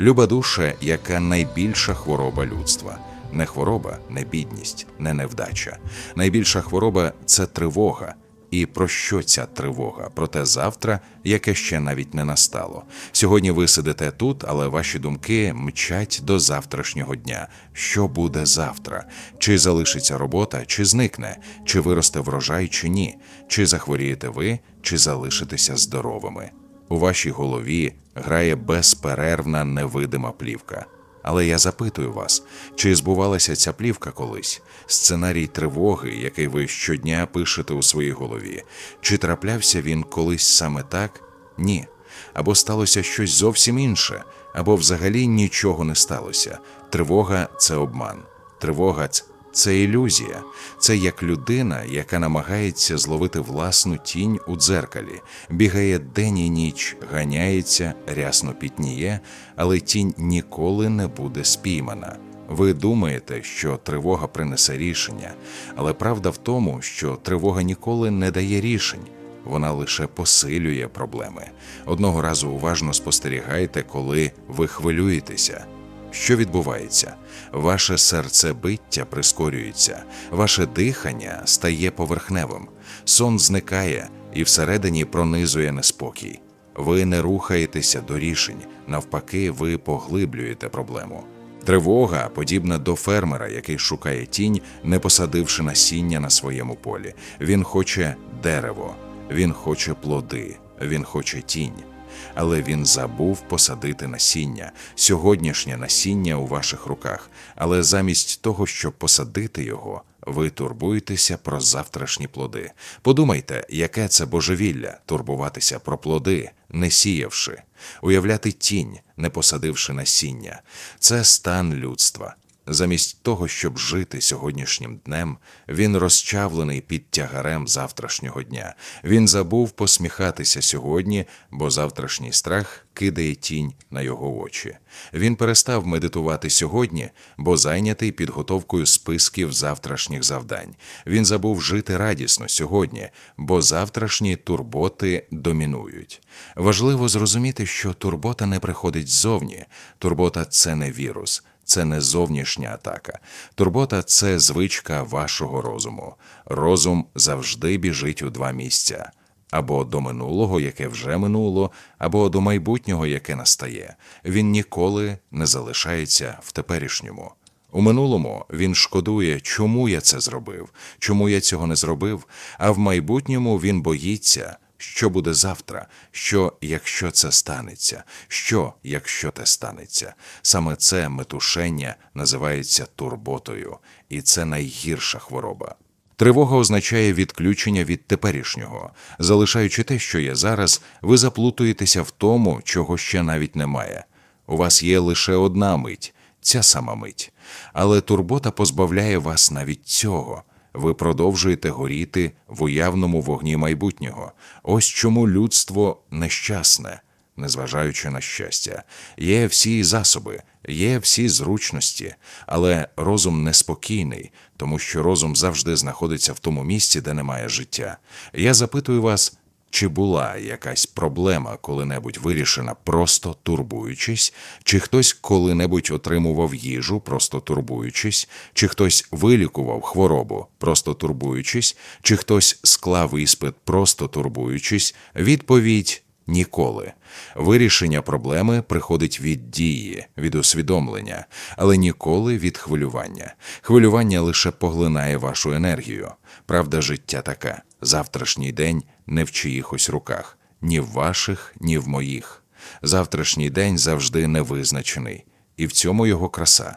Люба душа, яка найбільша хвороба людства. Не хвороба, не бідність, не невдача. Найбільша хвороба це тривога. І про що ця тривога? Про те завтра, яке ще навіть не настало. Сьогодні ви сидите тут, але ваші думки мчать до завтрашнього дня. Що буде завтра? Чи залишиться робота, чи зникне, чи виросте врожай, чи ні? Чи захворієте ви, чи залишитеся здоровими? У вашій голові грає безперервна невидима плівка. Але я запитую вас, чи збувалася ця плівка колись? Сценарій тривоги, який ви щодня пишете у своїй голові, чи траплявся він колись саме так? Ні. Або сталося щось зовсім інше, або взагалі нічого не сталося. Тривога це обман. Тривога це ілюзія. Це як людина, яка намагається зловити власну тінь у дзеркалі, бігає день і ніч, ганяється, рясно пітніє, але тінь ніколи не буде спіймана. Ви думаєте, що тривога принесе рішення, але правда в тому, що тривога ніколи не дає рішень. Вона лише посилює проблеми. Одного разу уважно спостерігайте, коли ви хвилюєтеся. Що відбувається? Ваше серцебиття прискорюється, ваше дихання стає поверхневим, сон зникає і всередині пронизує неспокій. Ви не рухаєтеся до рішень, навпаки, ви поглиблюєте проблему. Тривога подібна до фермера, який шукає тінь, не посадивши насіння на своєму полі. Він хоче дерево, він хоче плоди, він хоче тінь. Але він забув посадити насіння, сьогоднішнє насіння у ваших руках. Але замість того, щоб посадити його, ви турбуєтеся про завтрашні плоди. Подумайте, яке це божевілля турбуватися про плоди, не сіявши, уявляти тінь, не посадивши насіння. Це стан людства. Замість того, щоб жити сьогоднішнім днем, він розчавлений під тягарем завтрашнього дня. Він забув посміхатися сьогодні, бо завтрашній страх кидає тінь на його очі. Він перестав медитувати сьогодні, бо зайнятий підготовкою списків завтрашніх завдань. Він забув жити радісно сьогодні, бо завтрашні турботи домінують. Важливо зрозуміти, що турбота не приходить ззовні. Турбота це не вірус це не зовнішня атака. Турбота це звичка вашого розуму. Розум завжди біжить у два місця. Або до минулого, яке вже минуло, або до майбутнього, яке настає. Він ніколи не залишається в теперішньому. У минулому він шкодує, чому я це зробив, чому я цього не зробив, а в майбутньому він боїться, що буде завтра, що якщо це станеться, що якщо те станеться. Саме це метушення називається турботою, і це найгірша хвороба. Тривога означає відключення від теперішнього. Залишаючи те, що є зараз, ви заплутуєтеся в тому, чого ще навіть немає. У вас є лише одна мить, ця сама мить. Але турбота позбавляє вас навіть цього. Ви продовжуєте горіти в уявному вогні майбутнього. Ось чому людство нещасне, незважаючи на щастя. Є всі засоби, є всі зручності, але розум неспокійний, тому що розум завжди знаходиться в тому місці, де немає життя. Я запитую вас. Чи була якась проблема коли-небудь вирішена, просто турбуючись, чи хтось коли-небудь отримував їжу, просто турбуючись, чи хтось вилікував хворобу, просто турбуючись, чи хтось склав іспит, просто турбуючись? Відповідь ніколи. Вирішення проблеми приходить від дії, від усвідомлення, але ніколи від хвилювання. Хвилювання лише поглинає вашу енергію. Правда, життя така: завтрашній день не в чиїхось руках, ні в ваших, ні в моїх. Завтрашній день завжди невизначений, і в цьому його краса.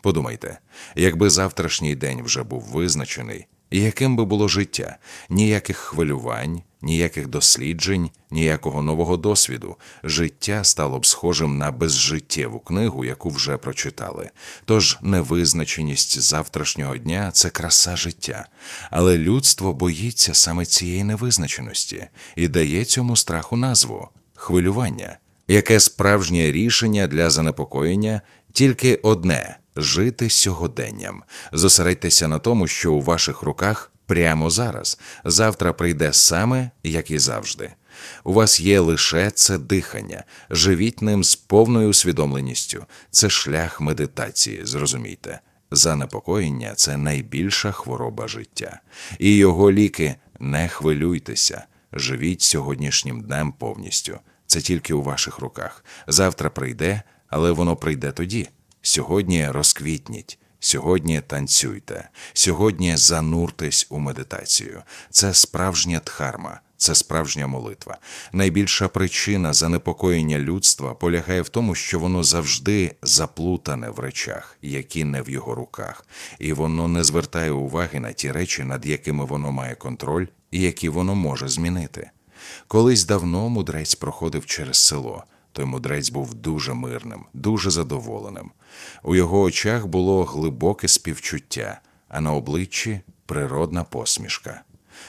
Подумайте, якби завтрашній день вже був визначений, яким би було життя? Ніяких хвилювань, ніяких досліджень, ніякого нового досвіду. Життя стало б схожим на безжиттєву книгу, яку вже прочитали. Тож невизначеність завтрашнього дня це краса життя. Але людство боїться саме цієї невизначеності і дає цьому страху назву хвилювання. Яке справжнє рішення для занепокоєння тільки одне жити сьогоденням. Зосередьтеся на тому, що у ваших руках прямо зараз. Завтра прийде саме, як і завжди. У вас є лише це дихання. Живіть ним з повною усвідомленістю. Це шлях медитації, зрозумійте. Занепокоєння це найбільша хвороба життя. І його ліки не хвилюйтеся. Живіть сьогоднішнім днем повністю. Це тільки у ваших руках. Завтра прийде, але воно прийде тоді. Сьогодні розквітніть. Сьогодні танцюйте, сьогодні зануртесь у медитацію. Це справжня дхарма, це справжня молитва. Найбільша причина занепокоєння людства полягає в тому, що воно завжди заплутане в речах, які не в його руках, і воно не звертає уваги на ті речі, над якими воно має контроль і які воно може змінити. Колись давно мудрець проходив через село. Той мудрець був дуже мирним, дуже задоволеним. У його очах було глибоке співчуття, а на обличчі природна посмішка.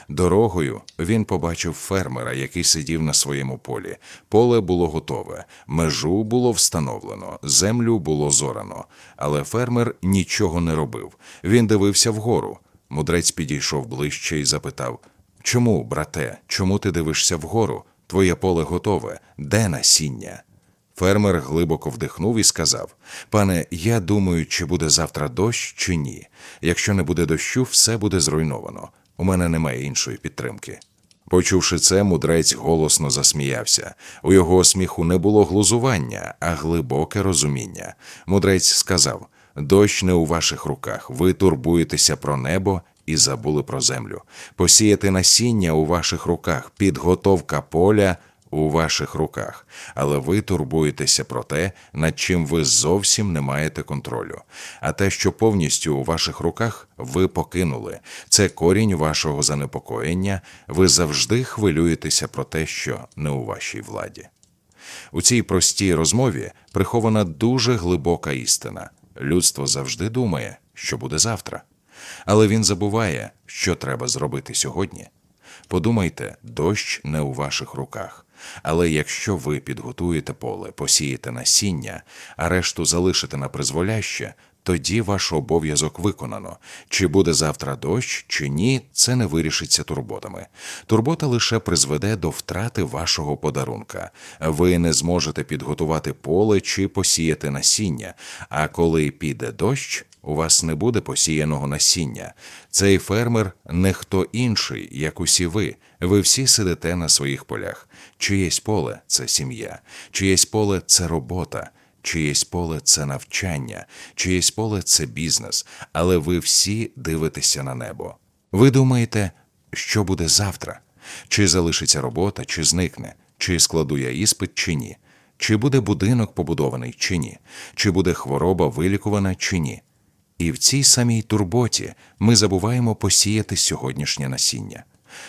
Дорогою він побачив фермера, який сидів на своєму полі. Поле було готове, межу було встановлено, землю було зорано. Але фермер нічого не робив. Він дивився вгору. Мудрець підійшов ближче і запитав: Чому, брате, чому ти дивишся вгору? Твоє поле готове, де насіння? Фермер глибоко вдихнув і сказав: Пане, я думаю, чи буде завтра дощ, чи ні. Якщо не буде дощу, все буде зруйновано. У мене немає іншої підтримки. Почувши це, мудрець голосно засміявся. У його сміху не було глузування, а глибоке розуміння. Мудрець сказав: Дощ не у ваших руках, ви турбуєтеся про небо і забули про землю. Посіяти насіння у ваших руках, підготовка поля у ваших руках, але ви турбуєтеся про те, над чим ви зовсім не маєте контролю. А те, що повністю у ваших руках, ви покинули. Це корінь вашого занепокоєння. Ви завжди хвилюєтеся про те, що не у вашій владі. У цій простій розмові прихована дуже глибока істина. Людство завжди думає, що буде завтра. Але він забуває, що треба зробити сьогодні. Подумайте, дощ не у ваших руках. Але якщо ви підготуєте поле, посієте насіння, а решту залишите на призволяще, тоді ваш обов'язок виконано. Чи буде завтра дощ, чи ні, це не вирішиться турботами. Турбота лише призведе до втрати вашого подарунка. Ви не зможете підготувати поле чи посіяти насіння. А коли піде дощ, у вас не буде посіяного насіння. Цей фермер не хто інший, як усі ви. Ви всі сидите на своїх полях. Чиєсь поле це сім'я, чиєсь поле це робота, чиєсь поле це навчання, чиєсь поле це бізнес, але ви всі дивитеся на небо. Ви думаєте, що буде завтра? Чи залишиться робота, чи зникне, чи складу я іспит, чи ні, чи буде будинок побудований, чи ні, чи буде хвороба вилікувана, чи ні. І в цій самій турботі ми забуваємо посіяти сьогоднішнє насіння.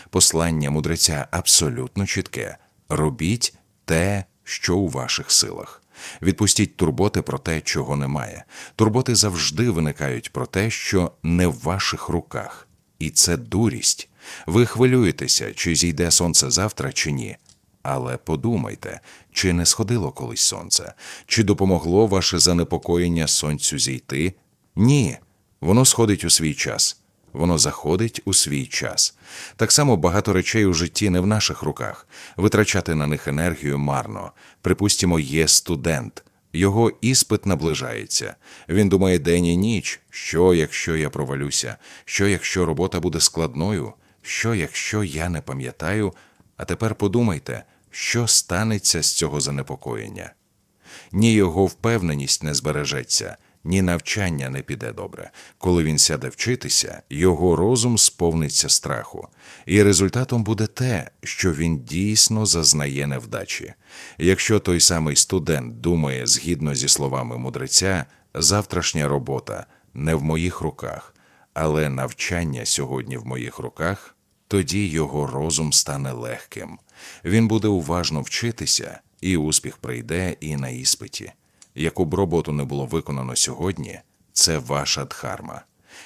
Послання мудреця абсолютно чітке: робіть те, що у ваших силах. Відпустіть турботи про те, чого немає. Турботи завжди виникають про те, що не в ваших руках. І це дурість. Ви хвилюєтеся, чи зійде сонце завтра, чи ні. Але подумайте, чи не сходило колись сонце, чи допомогло ваше занепокоєння сонцю зійти? Ні, воно сходить у свій час, воно заходить у свій час. Так само багато речей у житті не в наших руках. Витрачати на них енергію марно. Припустімо, є студент. Його іспит наближається. Він думає день і ніч, що якщо я провалюся, що якщо робота буде складною, що якщо я не пам'ятаю. А тепер подумайте, що станеться з цього занепокоєння. Ні його впевненість не збережеться, ні навчання не піде добре. Коли він сяде вчитися, його розум сповниться страху, і результатом буде те, що він дійсно зазнає невдачі. Якщо той самий студент думає згідно зі словами мудреця, завтрашня робота не в моїх руках, але навчання сьогодні в моїх руках, тоді його розум стане легким. Він буде уважно вчитися, і успіх прийде і на іспиті. Яку б роботу не було виконано сьогодні, це ваша дхарма.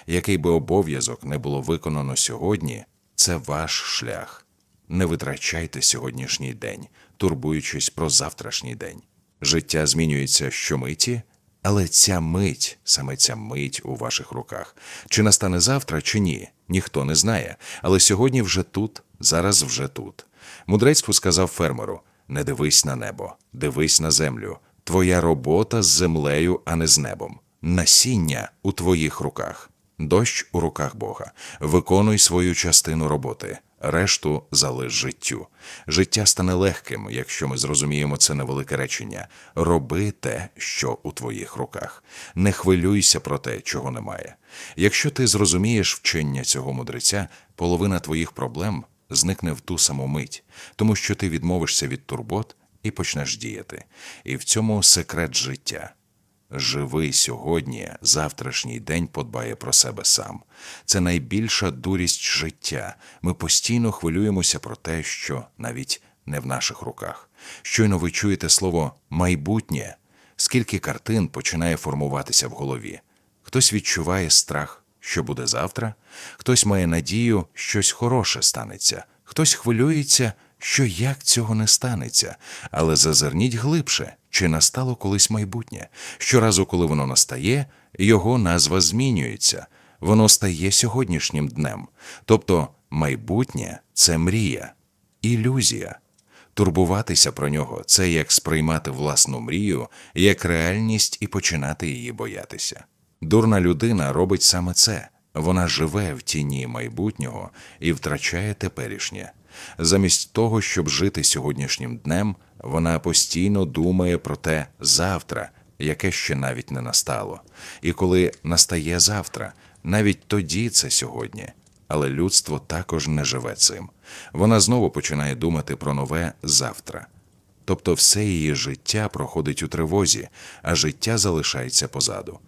Який би обов'язок не було виконано сьогодні, це ваш шлях. Не витрачайте сьогоднішній день, турбуючись про завтрашній день. Життя змінюється щомиті, але ця мить, саме ця мить у ваших руках. Чи настане завтра, чи ні, ніхто не знає. Але сьогодні вже тут, зараз вже тут. Мудрець сказав фермеру: не дивись на небо, дивись на землю. Твоя робота з землею, а не з небом. Насіння у твоїх руках, дощ у руках Бога. Виконуй свою частину роботи, решту залиш життю. Життя стане легким, якщо ми зрозуміємо це невелике речення. Роби те, що у твоїх руках. Не хвилюйся про те, чого немає. Якщо ти зрозумієш вчення цього мудреця, половина твоїх проблем зникне в ту саму мить, тому що ти відмовишся від турбот і почнеш діяти. І в цьому секрет життя. Живи сьогодні, завтрашній день подбає про себе сам. Це найбільша дурість життя. Ми постійно хвилюємося про те, що навіть не в наших руках. Щойно ви чуєте слово майбутнє, скільки картин починає формуватися в голові. Хтось відчуває страх, що буде завтра, хтось має надію, щось хороше станеться, хтось хвилюється, що як цього не станеться, але зазирніть глибше, чи настало колись майбутнє. Щоразу, коли воно настає, його назва змінюється, воно стає сьогоднішнім днем. Тобто майбутнє це мрія, ілюзія. Турбуватися про нього це як сприймати власну мрію як реальність і починати її боятися. Дурна людина робить саме це. Вона живе в тіні майбутнього і втрачає теперішнє. Замість того, щоб жити сьогоднішнім днем, вона постійно думає про те завтра, яке ще навіть не настало. І коли настає завтра, навіть тоді це сьогодні. Але людство також не живе цим. Вона знову починає думати про нове завтра. Тобто все її життя проходить у тривозі, а життя залишається позаду.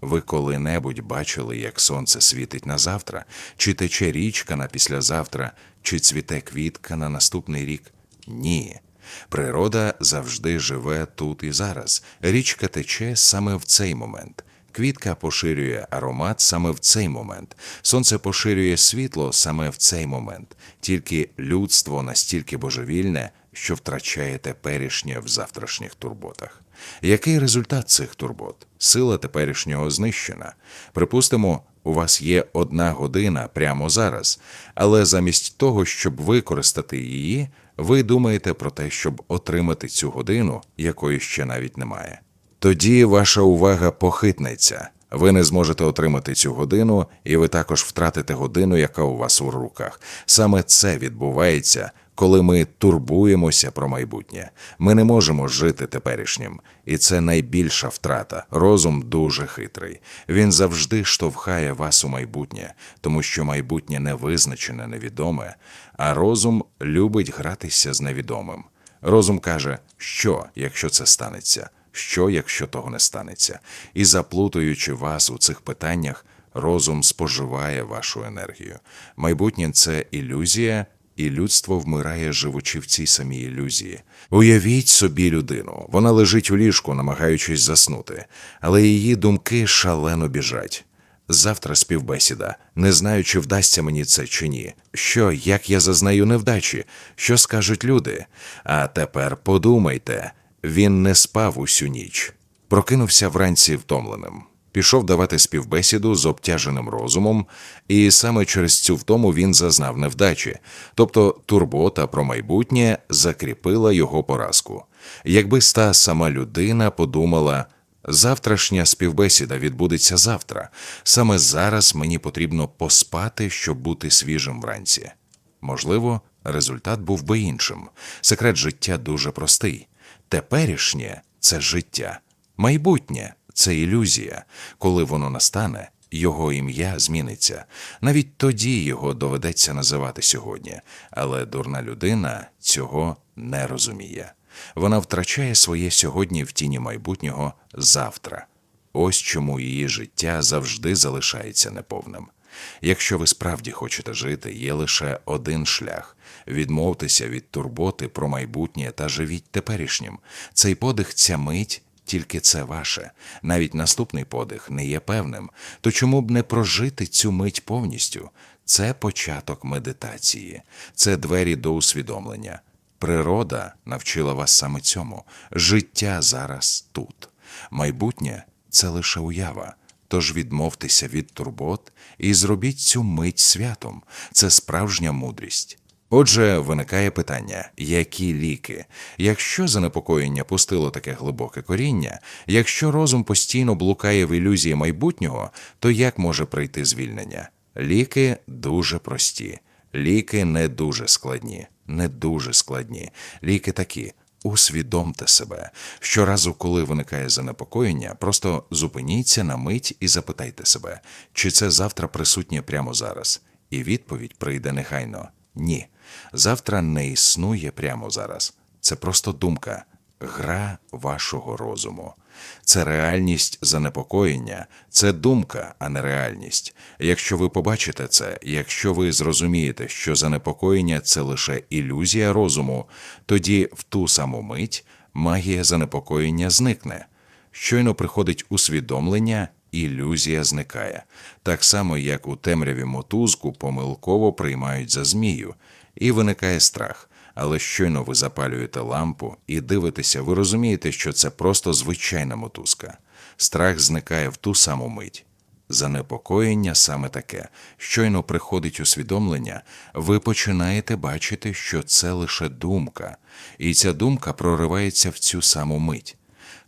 Ви коли-небудь бачили, як сонце світить на завтра, чи тече річка на післязавтра, чи цвіте квітка на наступний рік? Ні. Природа завжди живе тут і зараз. Річка тече саме в цей момент. Квітка поширює аромат саме в цей момент. Сонце поширює світло саме в цей момент. Тільки людство настільки божевільне, що втрачає теперішнє в завтрашніх турботах. Який результат цих турбот? Сила теперішнього знищена. Припустимо, у вас є одна година прямо зараз, але замість того, щоб використати її, ви думаєте про те, щоб отримати цю годину, якої ще навіть немає. Тоді ваша увага похитнеться. Ви не зможете отримати цю годину, і ви також втратите годину, яка у вас у руках. Саме це відбувається, коли ми турбуємося про майбутнє. Ми не можемо жити теперішнім, і це найбільша втрата. Розум дуже хитрий. Він завжди штовхає вас у майбутнє, тому що майбутнє невизначене, невідоме, а розум любить гратися з невідомим. Розум каже, що, якщо це станеться що, якщо того не станеться, і заплутуючи вас у цих питаннях, розум споживає вашу енергію. Майбутнє це ілюзія, і людство вмирає, живучи в цій самій ілюзії. Уявіть собі людину, вона лежить у ліжку, намагаючись заснути, але її думки шалено біжать. Завтра співбесіда, не знаю, чи вдасться мені це чи ні. Що, як я зазнаю невдачі, що скажуть люди? А тепер подумайте, він не спав усю ніч, прокинувся вранці втомленим. Пішов давати співбесіду з обтяженим розумом, і саме через цю втому він зазнав невдачі, тобто турбота про майбутнє закріпила його поразку. Якби ста сама людина подумала, завтрашня співбесіда відбудеться завтра, саме зараз мені потрібно поспати, щоб бути свіжим вранці. Можливо, результат був би іншим. Секрет життя дуже простий. Теперішнє це життя, майбутнє це ілюзія. Коли воно настане, його ім'я зміниться. Навіть тоді його доведеться називати сьогодні, але дурна людина цього не розуміє. Вона втрачає своє сьогодні в тіні майбутнього завтра. Ось чому її життя завжди залишається неповним. Якщо ви справді хочете жити, є лише один шлях відмовтеся від турботи про майбутнє та живіть теперішнім. Цей подих, ця мить, тільки це ваше. Навіть наступний подих не є певним. То чому б не прожити цю мить повністю? Це початок медитації, це двері до усвідомлення. Природа навчила вас саме цьому. Життя зараз тут. Майбутнє це лише уява. Тож відмовтеся від турбот і зробіть цю мить святом. Це справжня мудрість. Отже, виникає питання: які ліки? Якщо занепокоєння пустило таке глибоке коріння, якщо розум постійно блукає в ілюзії майбутнього, то як може прийти звільнення? Ліки дуже прості, ліки не дуже складні, не дуже складні. Ліки такі. Усвідомте себе. Щоразу, коли виникає занепокоєння, просто зупиніться на мить і запитайте себе, чи це завтра присутнє прямо зараз. І відповідь прийде негайно ні. Завтра не існує прямо зараз. Це просто думка, гра вашого розуму. Це реальність занепокоєння, це думка, а не реальність. Якщо ви побачите це, якщо ви зрозумієте, що занепокоєння це лише ілюзія розуму, тоді в ту саму мить магія занепокоєння зникне. Щойно приходить усвідомлення, ілюзія зникає. Так само, як у темряві мотузку помилково приймають за змію, і виникає страх. Але щойно ви запалюєте лампу і дивитеся, ви розумієте, що це просто звичайна мотузка. Страх зникає в ту саму мить. Занепокоєння саме таке. Щойно приходить усвідомлення, ви починаєте бачити, що це лише думка, і ця думка проривається в цю саму мить.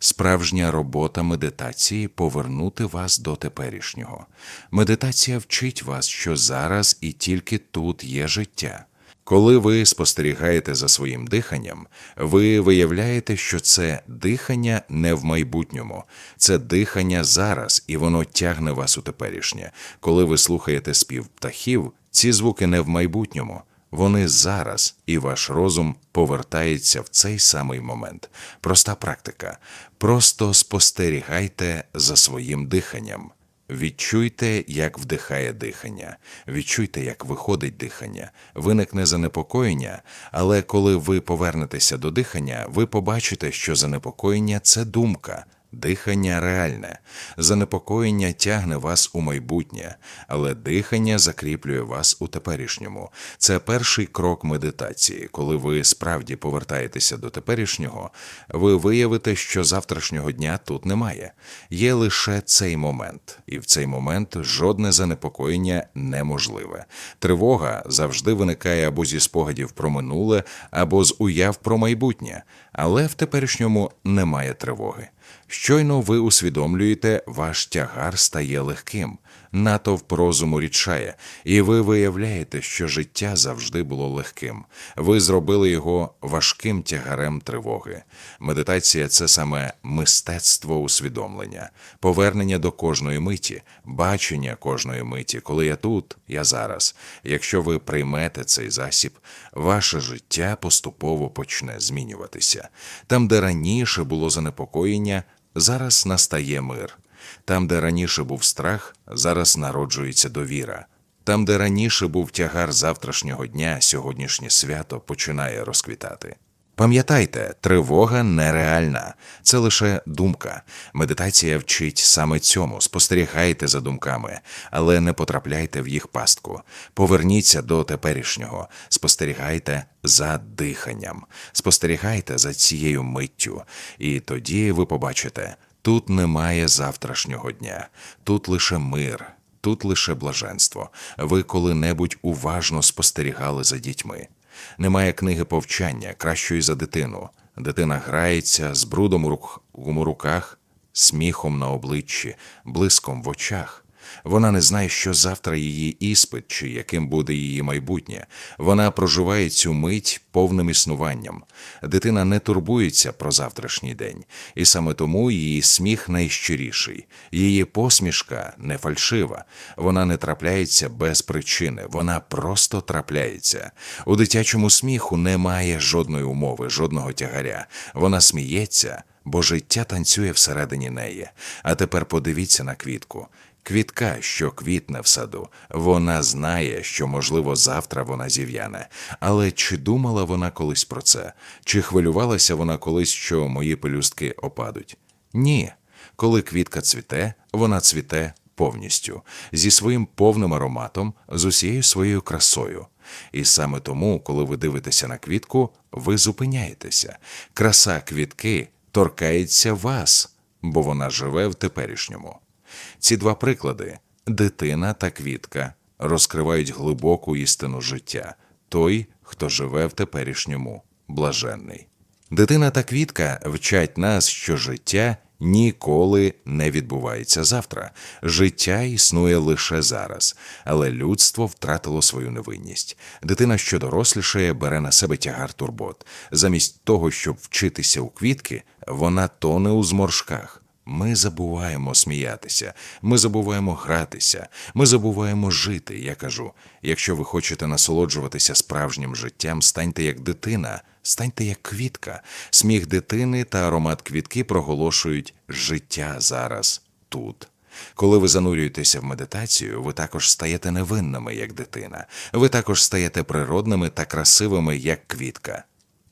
Справжня робота медитації повернути вас до теперішнього. Медитація вчить вас, що зараз і тільки тут є життя. Коли ви спостерігаєте за своїм диханням, ви виявляєте, що це дихання не в майбутньому, це дихання зараз, і воно тягне вас у теперішнє. Коли ви слухаєте спів птахів, ці звуки не в майбутньому, вони зараз, і ваш розум повертається в цей самий момент. Проста практика. Просто спостерігайте за своїм диханням. Відчуйте, як вдихає дихання, відчуйте, як виходить дихання, виникне занепокоєння, але коли ви повернетеся до дихання, ви побачите, що занепокоєння це думка, Дихання реальне, занепокоєння тягне вас у майбутнє, але дихання закріплює вас у теперішньому. Це перший крок медитації. Коли ви справді повертаєтеся до теперішнього, ви виявите, що завтрашнього дня тут немає. Є лише цей момент, і в цей момент жодне занепокоєння неможливе. Тривога завжди виникає або зі спогадів про минуле, або з уяв про майбутнє, але в теперішньому немає тривоги. Щойно ви усвідомлюєте, ваш тягар стає легким, натовп розуму рідшає, і ви виявляєте, що життя завжди було легким. Ви зробили його важким тягарем тривоги. Медитація це саме мистецтво усвідомлення, повернення до кожної миті, бачення кожної миті, коли я тут, я зараз. Якщо ви приймете цей засіб, ваше життя поступово почне змінюватися. Там, де раніше було занепокоєння, зараз настає мир. Там, де раніше був страх, зараз народжується довіра. Там, де раніше був тягар завтрашнього дня, сьогоднішнє свято починає розквітати. Пам'ятайте, тривога нереальна, це лише думка. Медитація вчить саме цьому. Спостерігайте за думками, але не потрапляйте в їх пастку. Поверніться до теперішнього, спостерігайте за диханням, спостерігайте за цією миттю, і тоді ви побачите. Тут немає завтрашнього дня, тут лише мир, тут лише блаженство. Ви коли-небудь уважно спостерігали за дітьми. Немає книги повчання кращої за дитину. Дитина грається з брудом у рук- руках, сміхом на обличчі, блиском в очах. Вона не знає, що завтра її іспит чи яким буде її майбутнє. Вона проживає цю мить повним існуванням. Дитина не турбується про завтрашній день, і саме тому її сміх найщиріший, її посмішка не фальшива. Вона не трапляється без причини, вона просто трапляється. У дитячому сміху немає жодної умови, жодного тягаря. Вона сміється. Бо життя танцює всередині неї. А тепер подивіться на квітку. Квітка, що квітне в саду, вона знає, що, можливо, завтра вона зів'яне. Але чи думала вона колись про це? Чи хвилювалася вона колись, що мої пелюстки опадуть? Ні. Коли квітка цвіте, вона цвіте повністю, зі своїм повним ароматом, з усією своєю красою. І саме тому, коли ви дивитеся на квітку, ви зупиняєтеся. Краса квітки торкається вас, бо вона живе в теперішньому. Ці два приклади дитина та квітка розкривають глибоку істину життя. Той, хто живе в теперішньому, блаженний. Дитина та квітка вчать нас, що життя ніколи не відбувається завтра. Життя існує лише зараз, але людство втратило свою невинність. Дитина, що дорослішає, бере на себе тягар турбот. Замість того, щоб вчитися у квітки, вона тоне у зморшках. Ми забуваємо сміятися, ми забуваємо гратися, ми забуваємо жити. Я кажу: якщо ви хочете насолоджуватися справжнім життям, станьте як дитина, станьте як квітка. Сміх дитини та аромат квітки проголошують життя зараз тут. Коли ви занурюєтеся в медитацію, ви також стаєте невинними, як дитина. Ви також стаєте природними та красивими, як квітка.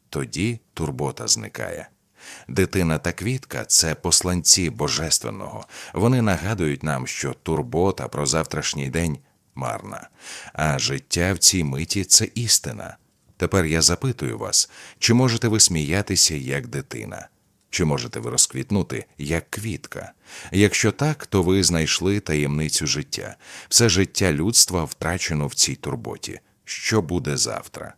Тоді турбота зникає. Дитина та квітка це посланці божественного. Вони нагадують нам, що турбота про завтрашній день марна, а життя в цій миті це істина. Тепер я запитую вас, чи можете ви сміятися як дитина? Чи можете ви розквітнути як квітка? Якщо так, то ви знайшли таємницю життя. Все життя людства втрачено в цій турботі. Що буде завтра?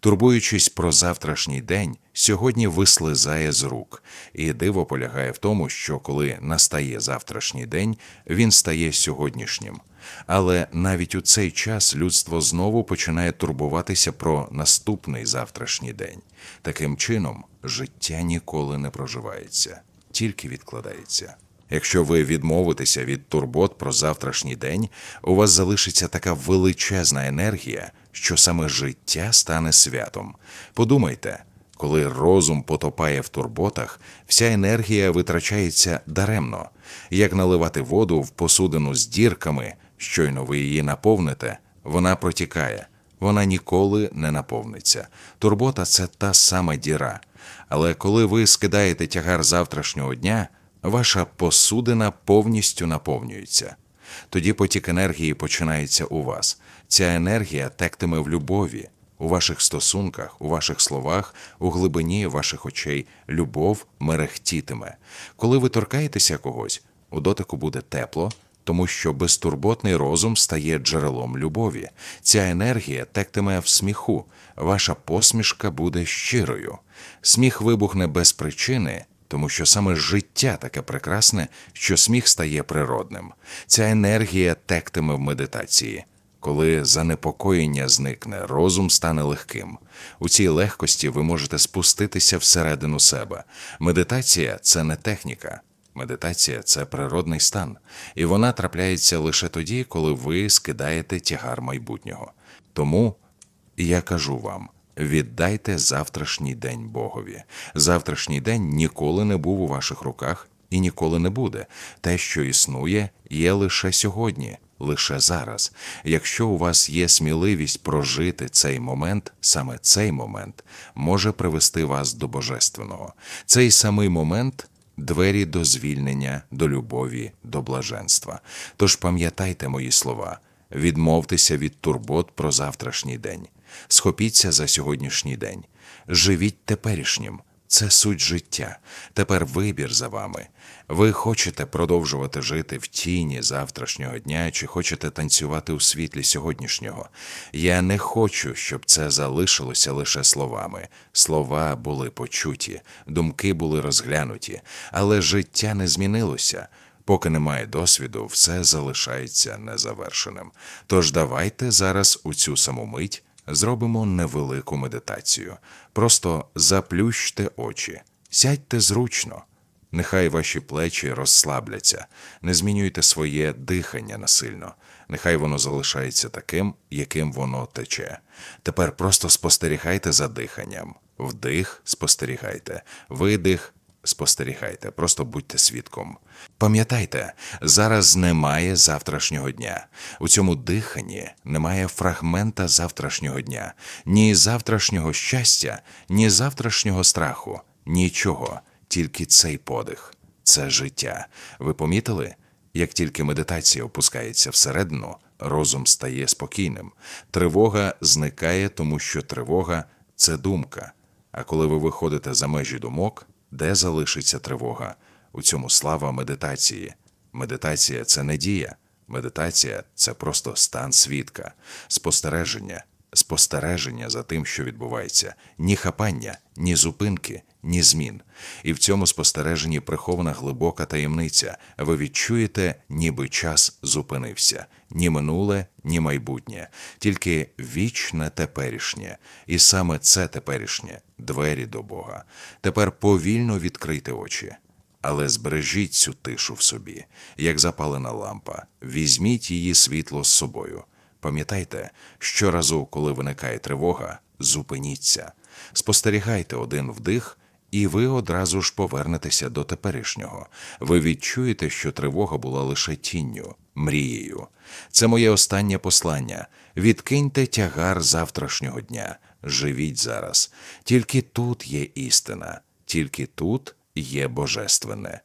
Турбуючись про завтрашній день, сьогодні вислизає з рук, і диво полягає в тому, що коли настає завтрашній день, він стає сьогоднішнім. Але навіть у цей час людство знову починає турбуватися про наступний завтрашній день. Таким чином, життя ніколи не проживається, тільки відкладається. Якщо ви відмовитеся від турбот про завтрашній день, у вас залишиться така величезна енергія, що саме життя стане святом. Подумайте, коли розум потопає в турботах, вся енергія витрачається даремно, як наливати воду в посудину з дірками, щойно ви її наповните, вона протікає, вона ніколи не наповниться. Турбота це та сама діра. Але коли ви скидаєте тягар завтрашнього дня, ваша посудина повністю наповнюється. Тоді потік енергії починається у вас. Ця енергія тектиме в любові, у ваших стосунках, у ваших словах, у глибині ваших очей. Любов мерехтітиме. Коли ви торкаєтеся когось, у дотику буде тепло, тому що безтурботний розум стає джерелом любові. Ця енергія тектиме в сміху, ваша посмішка буде щирою. Сміх вибухне без причини. Тому що саме життя таке прекрасне, що сміх стає природним. Ця енергія тектиме в медитації. Коли занепокоєння зникне, розум стане легким. У цій легкості ви можете спуститися всередину себе. Медитація це не техніка. Медитація це природний стан, і вона трапляється лише тоді, коли ви скидаєте тягар майбутнього. Тому я кажу вам. Віддайте завтрашній день Богові. Завтрашній день ніколи не був у ваших руках і ніколи не буде. Те, що існує, є лише сьогодні, лише зараз. Якщо у вас є сміливість прожити цей момент, саме цей момент може привести вас до Божественного. Цей самий момент. Двері до звільнення, до любові, до блаженства. Тож пам'ятайте мої слова, відмовтеся від турбот про завтрашній день. Схопіться за сьогоднішній день, живіть теперішнім. Це суть життя. Тепер вибір за вами. Ви хочете продовжувати жити в тіні завтрашнього дня, чи хочете танцювати у світлі сьогоднішнього. Я не хочу, щоб це залишилося лише словами. Слова були почуті, думки були розглянуті, але життя не змінилося. Поки немає досвіду, все залишається незавершеним. Тож давайте зараз у цю саму мить зробимо невелику медитацію. Просто заплющте очі, сядьте зручно. Нехай ваші плечі розслабляться, не змінюйте своє дихання насильно. Нехай воно залишається таким, яким воно тече. Тепер просто спостерігайте за диханням. Вдих, спостерігайте, видих, спостерігайте, просто будьте свідком. Пам'ятайте, зараз немає завтрашнього дня. У цьому диханні немає фрагмента завтрашнього дня, ні завтрашнього щастя, ні завтрашнього страху, нічого, тільки цей подих, це життя. Ви помітили? Як тільки медитація опускається всередину, розум стає спокійним, тривога зникає, тому що тривога це думка. А коли ви виходите за межі думок, де залишиться тривога? У цьому слава медитації. Медитація це не дія. Медитація це просто стан свідка, спостереження. Спостереження за тим, що відбувається, ні хапання, ні зупинки, ні змін. І в цьому спостереженні прихована глибока таємниця. Ви відчуєте, ніби час зупинився, ні минуле, ні майбутнє, тільки вічне теперішнє. І саме це теперішнє двері до Бога. Тепер повільно відкрийте очі. Але збережіть цю тишу в собі, як запалена лампа, візьміть її світло з собою. Пам'ятайте, щоразу, коли виникає тривога, зупиніться, спостерігайте один вдих, і ви одразу ж повернетеся до теперішнього. Ви відчуєте, що тривога була лише тінню, мрією. Це моє останнє послання. Відкиньте тягар завтрашнього дня. Живіть зараз. Тільки тут є істина, тільки тут є божественне.